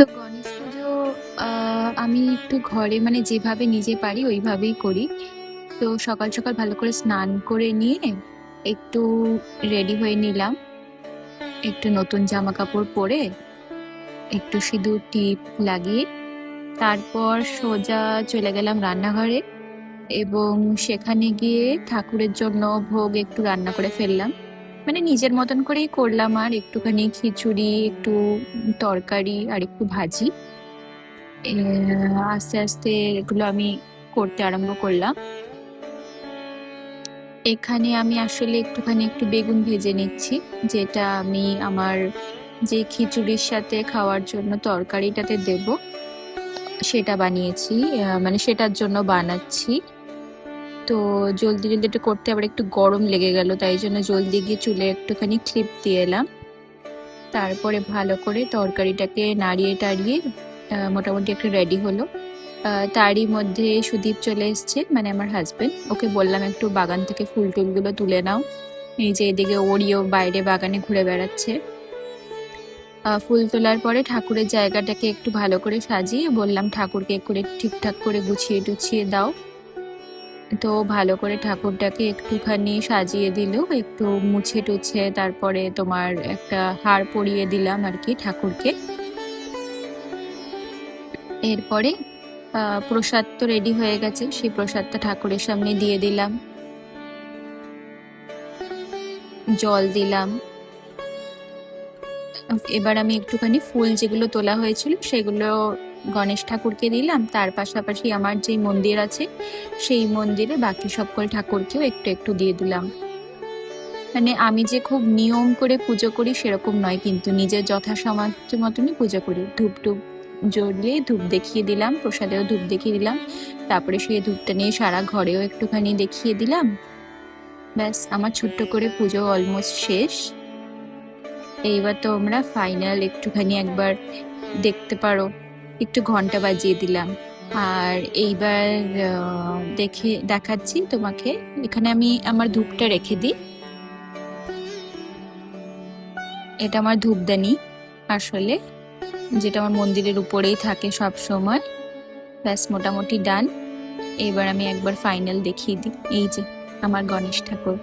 তো গণেশ পুজো আমি একটু ঘরে মানে যেভাবে নিজে পারি ওইভাবেই করি। তো সকাল সকাল ভালো করে স্নান করে নিয়ে একটু রেডি হয়ে নিলাম। একটু নতুন জামা কাপড় পরে একটু সিঁদুর, টিপ লাগিয়ে তারপর সোজা চলে গেলাম রান্নাঘরে এবং সেখানে গিয়ে ঠাকুরের জন্য ভোগ একটু রান্না করে ফেললাম। মানে নিজের মতন করেই করলাম আর একটুখানি খিচুড়ি, একটু তরকারি আর একটু ভাজি। আস্তে আস্তে এগুলো আমি করতে আরম্ভ করলাম। এখানে আমি আসলে একটুখানি একটু বেগুন ভেজে নিচ্ছি, যেটা আমি আমার যে খিচুড়ির সাথে খাওয়ার জন্য তরকারিটাতে দেব, সেটা বানিয়েছি মানে সেটার জন্য বানাচ্ছি। তো জলদি জলদি একটু করতে আবার একটু গরম লেগে গেল, তাই জন্য জলদি গিয়ে চুলে একটুখানি ক্লিপ দিয়ে এলাম। তারপরে ভালো করে তরকারিটাকে নাড়িয়ে টাড়িয়ে মোটামুটি একটা রেডি হলো। তারই মধ্যে সুদীপ চলে এসছে মানে আমার হাজবেন্ড ওকে বললাম, একটু বাগান থেকে ফুল টুলগুলো তুলে নাও। এই যে এদিকে ওরিও বাইরে বাগানে ঘুরে বেড়াচ্ছে। ফুল তোলার পরে ঠাকুরের জায়গাটাকে একটু ভালো করে সাজিয়ে বললাম, ঠাকুরকে করে ঠিকঠাক করে গুছিয়ে টুছিয়ে দাও। তো ভালো করে ঠাকুরটাকে একটুখানি সাজিয়ে দিল, একটু মুছে টুছে তারপরে তোমার একটা হার পরিয়ে দিলাম আর কি ঠাকুরকে। এরপরে প্রসাদ তো রেডি হয়ে গেছে, সেই প্রসাদটা ঠাকুরের সামনে দিয়ে দিলাম। জল দিলাম। এবার আমি একটুখানি ফুল যেগুলো তোলা হয়েছিল সেগুলো গণেশ ঠাকুরকে দিলাম। তার পাশাপাশি আমার যে মন্দির আছে, সেই মন্দিরে বাকি সকল ঠাকুরকেও একটু একটু দিয়ে দিলাম। মানে আমি যে খুব নিয়ম করে পুজো করি সেরকম নয়, কিন্তু নিজের যথাসামর্থ্য মতনই পুজো করি। ধূপ টুপ জ্বলিয়ে ধূপ দেখিয়ে দিলাম, প্রসাদেও ধূপ দেখিয়ে দিলাম। তারপরে সেই ধূপটা নিয়ে সারা ঘরেও একটুখানি দেখিয়ে দিলাম। ব্যাস, আমার ছোট্ট করে পুজো অলমোস্ট শেষ। এইবার তোমরা ফাইনাল একটুখানি একবার দেখতে পারো। একটু ঘণ্টা বাজিয়ে দিলাম। আর এইবার দেখে, দেখাচ্ছি তোমাকে। এখানে আমি আমার ধূপটা রেখে দিই। এটা আমার ধূপদানি আসলে, যেটা আমার মন্দিরের উপরেই থাকে সব সময়। ব্যাস, মোটামুটি ডান। এবার আমি একবার ফাইনাল দেখিয়ে দিই। এই যে, আমার গণেশ ঠাকুর।